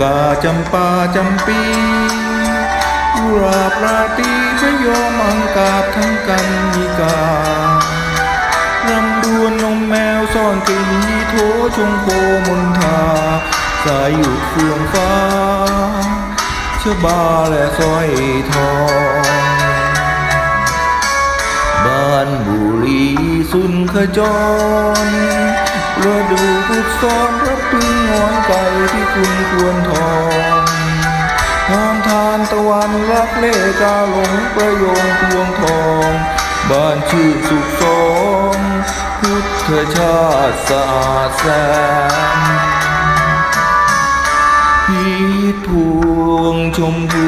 กาจำปาจำปีกุหลาบราตีพระยมังกาบทั้งกันมีการำดวนนมแมวซ่อนกลิ่นยีโถชงโคมนทา สายหยุดเฟื่องฟ้าเชือบาและสร้อยทองบ้านบุรีสุนขจร ฤดูพุทธซ้อนรับพึ่งงอนไก่ที่คุณควรทองงามทานตะวันรักเล่กาหลงประโยงพวงทอง บ้านชื่อสุขสมพุทธชาติสะอาดแสนพีชพวงชมพู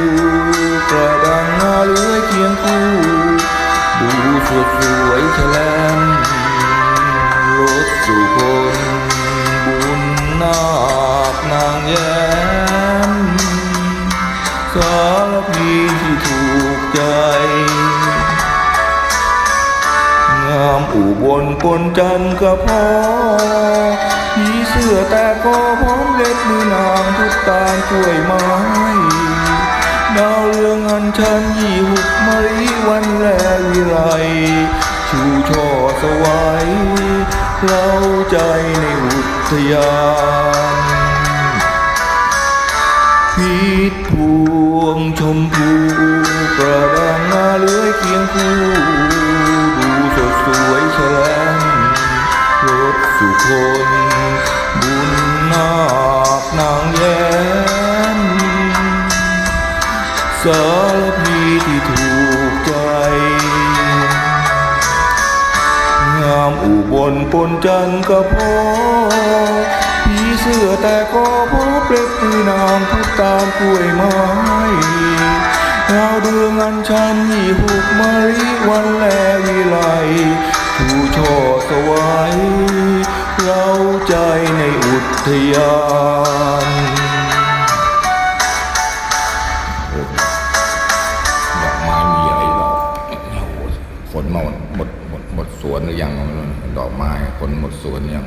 กระดังงาเลื้อยเคียงคู่ สารพีที่ถูกใจ งามอุบลปนจันทร์ก็พอผีเสื้อแต่ก็พร้อมเล็บมือนางทุกตาลกล้วยไม้ดาวเรืองอันชันยี่หุกมริวันแลวิไลชูช่อสวายเล่าใจในอุทยาน พีชพวงชมพูกระดังงาเลื้อยเคียงคู่ดูสดสวยแฉลมรถสุคนบุญนาคนางแย้มสารพีที่ถูกใจ งามอุบลปนจันทร์ก็พอผีเสื้อแต่ก็พอ นางทุกตามกล้วยไม้ดาวเดืองอันชันยี่หุกมะริวันแลวิไลชูช่อสวายเราใจในอุทยานดอกไม้มีอะไรดอกโอ้โหคนมดหมดหมดหมดสวนหรือยังดอกไม้คนหมดสวนยัง